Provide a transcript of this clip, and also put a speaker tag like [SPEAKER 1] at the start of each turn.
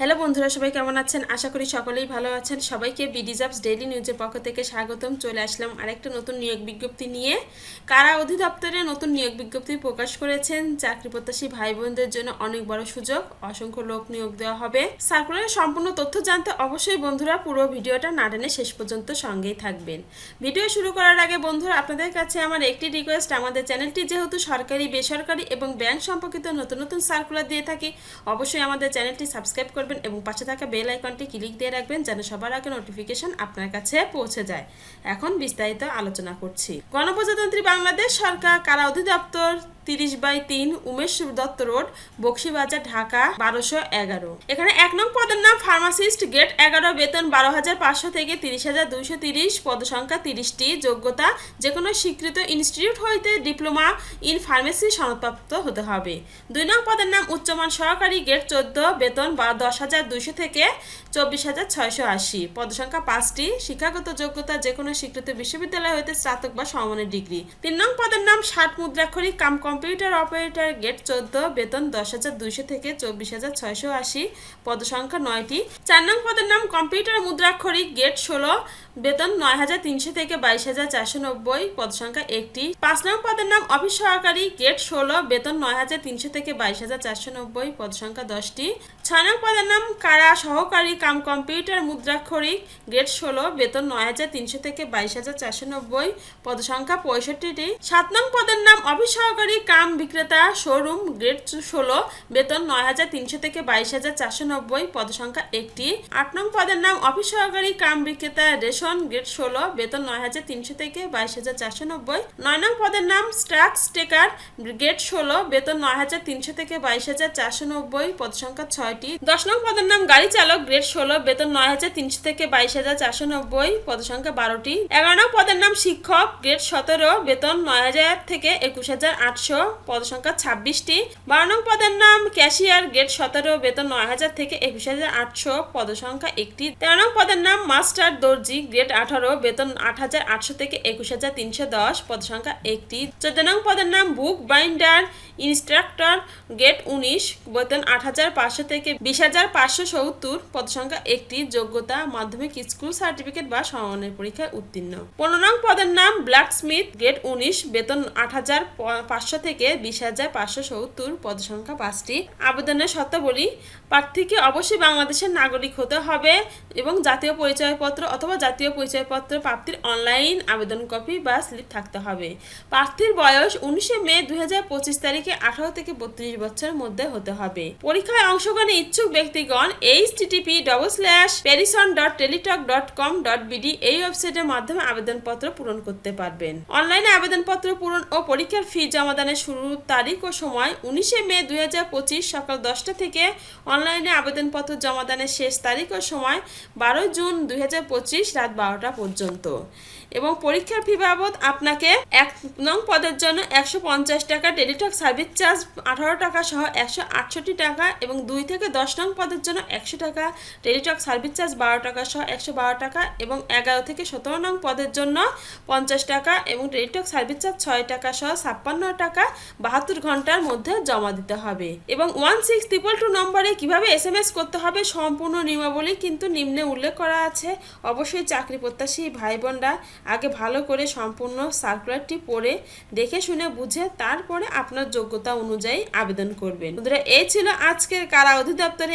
[SPEAKER 1] Hello বন্ধুরা, সবাই কেমন আছেন? আশা করি সকলেই ভালো আছেন। সবাইকে বিডিজাবস ডেইলি নিউজের পক্ষ থেকে স্বাগতম। চলে আসলাম আরেকটা নতুন নিয়োগ বিজ্ঞপ্তি নিয়ে। কারা অধিদপ্তরে নতুন নিয়োগ বিজ্ঞপ্তি প্রকাশ করেছেন? চাকরি প্রত্যাশী ভাই বোনদের জন্য অনেক বড় সুযোগ, অসংখ্য লোক নিয়োগ দেওয়া হবে। সার্কুলারের সম্পূর্ণ তথ্য জানতে অবশ্যই বন্ধুরা পুরো ভিডিওটা না টেনে শেষ পর্যন্ত সঙ্গেই থাকবেন। ভিডিও শুরু করার আগে বন্ধুরা, আপনাদের কাছে আমার একটি রিকোয়েস্ট আমাদের চ্যানেলটি যেহেতু সরকারি, বেসরকারি এবং ব্যাংক সম্পর্কিত নতুন নতুন সার্কুলার দিয়ে থাকি, অবশ্যই আমাদের চ্যানেলটি সাবস্ক্রাইব করবেন এবং পাশে থাকা বেল আইকনটি ক্লিক দিয়ে রাখবেন যেন সবার আগে নোটিফিকেশন আপনার কাছে পৌঁছে যায়। এখন বিস্তারিত আলোচনা করছি। গণপ্রজাতন্ত্রী বাংলাদেশ সরকার কারা অধিদপ্তর? তিরিশ বাই তিন উমেশ দত্ত রোড, বক্সিবাজার, ঢাকা, বারোশো এগারো। এখানে এক নং পদের নাম ফার্মাসিস্ট গেট এগারো, বেতন বারো হাজার পাঁচশো থেকে তিরিশ হাজার দুইশো তিরিশ, পদসংখ্যা তিরিশটি, যোগ্যতা যে কোনো স্বীকৃত ইনস্টিটিউট হইতে ডিপ্লোমা ইন ফার্মেসি সনদপ্রাপ্ত হতে হবে। দুই নং পদের নাম উচ্চমান সহকারী গেট চোদ্দ, বেতন বা দশ হাজার দুইশো থেকে চব্বিশ হাজার ছয়শো আশি। পদসংখ্যা পাঁচটি। শিক্ষাগত যোগ্যতা যে কোনো স্বীকৃত বিশ্ববিদ্যালয় হইতে স্নাতক বা সমমানের ডিগ্রি। তিন নং পদের নাম ষাট মুদ্রাক্ষরী কাম কম্পিউটার অপারেটর গেট চোদ্দ, বেতন দশ হাজার দুইশো থেকে চব্বিশ হাজার ছয়শো আশি। পদসংখ্যা নয়টি। চার নং পদের নাম কম্পিউটার মুদ্রাক্ষরিক গেট ষোলো, বেতন নয় হাজার তিনশো থেকে বাইশ হাজার চারশো নব্বই। পদসংখ্যা একটি। পাঁচ নং পদের নাম অফিস সহকারী গেট ষোলো, বেতন নয় হাজার তিনশো থেকে বাইশ হাজার চারশো নব্বই। পদসংখ্যা দশটি। ছয় নং পদের নাম কারা সহকারী কাম কম্পিউটার মুদ্রাক্ষরিক গ্রেড ষোলো, বেতন নয় হাজার তিনশো থেকে বাইশ হাজার চারশো নব্বই, পদসংখ্যা পঁয়ষট্টিটি। সাত নং পদের নাম অফিস সহকারী কাম বিক্রেতা, শোরুম গ্রেড ষোলো, বেতন নয় হাজার তিনশো থেকে বাইশ হাজার চারশো নব্বই, পদসংখ্যা একটি। আট নং পদের নাম অফিস সহকারী কাম বিক্রেতা রেশন গ্রেড ষোলো, বেতন নয় হাজার তিনশো থেকে বাইশ হাজার চারশো নব্বই। নয় নং পদের নাম স্ট্রাক্স টেকার গ্রেড ষোলো, বেতন নয় হাজার তিনশো থেকে বাইশ হাজার চারশো নব্বই, পদসংখ্যা ছয়টি। দশ নং পদের নাম গাড়ি চালক গ্রেড ষোলো, বেতন নয় হাজার তিনশো থেকে বাইশ হাজার চারশো নব্বই, পদসংখ্যা বারোটি। এগারো নং পদের নাম শিক্ষক, গ্রেড সতেরো, বেতন নয় হাজার থেকে একুশ হাজার আটশো, পদসংখ্যা ছাব্বিশটি। বারো নং পদের নাম ক্যাশিয়ার, গ্রেড সতেরো, বেতন নয় হাজার থেকে একুশ হাজার আটশো, পদসংখ্যা একটি। তেরো নং পদের নাম মাস্টার দর্জি, গ্রেড আঠারো, বেতন আট হাজার আটশো থেকে একুশ হাজার তিনশো দশ, পদসংখ্যা একটি। চোদ্দ নং পদের নাম বুক বাইন্ডার, ইনস্ট্রাক্টর গেট উনিশ, বেতন আট হাজার পাঁচশো থেকে বিশ হাজার পাঁচশো সত্তর পদসংখ্যা একটি যোগ্যতা মাধ্যমিক স্কুল সার্টিফিকেট বা সমমানের পরীক্ষায় উত্তীর্ণ। পনেরো নং পদের নাম ব্ল্যাক স্মিথ গেট উনিশ, বেতন আট হাজার পাঁচশো থেকে বিশ হাজার পাঁচশো সত্তর পদসংখ্যা পাঁচটি। আবেদনের শর্তাবলী, প্রার্থীকে অবশ্যই বাংলাদেশের নাগরিক হতে হবে এবং জাতীয় পরিচয়পত্র অথবা জাতীয় পরিচয়পত্র প্রাপ্তির অনলাইন আবেদন কপি বা স্লিপ থাকতে হবে। প্রার্থীর বয়স উনিশে মে দুই হাজার পঁচিশ তারিখে আঠারো থেকে বত্রিশ বছরের মধ্যে হতে হবে। পরীক্ষায় অংশগ্রহণে ইচ্ছুক ব্যক্তিগণ H TTP double slash parison dot Teletalk dot com dot BD এই ওয়েবসাইটের মাধ্যমে আবেদনপত্র পূরণ করতে পারবেন। অনলাইনে আবেদনপত্র পূরণ ও পরীক্ষার ফি জমাদানের শুরুর তারিখ ও সময় উনিশে মে দুই হাজার পঁচিশ সকাল দশটা থেকে অনলাইনে আবেদনপত্র জমাদানের শেষ তারিখ ও সময় বারোই জুন দুই হাজার পঁচিশ রাত বারোটা পর্যন্ত। এবং পরীক্ষার ফি বাবদ আপনাকে এক নং পদের জন্য একশো পঞ্চাশ টাকা টেলিটক সার্ভিস চার্জ আঠারো টাকা সহ একশো আটষট্টি টাকা এবং দুই থেকে দশ নং পদের জন্য একশো টাকা। টেলিটক সার্ভিস চার্জ বারো টাকা সহ একশো বারো টাকা এবং এগারো থেকে সতেরো নং পদের জন্য পঞ্চাশ টাকা এবং টেলিটক সার্ভিস চার্জ ছয় টাকা সহ ছাপ্পান্ন টাকা বাহাত্তর ঘণ্টার মধ্যে জমা দিতে হবে। এবং ওয়ান সিক্স ট্রিপল টু নম্বরে কীভাবে এস এম এস করতে হবে সম্পূর্ণ নিয়মাবলী কিন্তু নিম্নে উল্লেখ করা আছে। অবশ্যই চাকরি প্রত্যাশী ভাই বোনরা আগে ভালো করে সম্পূর্ণ সার্কুলারটি পড়ে দেখে শুনে বুঝে তারপরে আপনার যোগ্যতা অনুযায়ী আবেদন করবেন। বন্ধুরা, এই ছিল আজকের কারা অধিদপ্তরে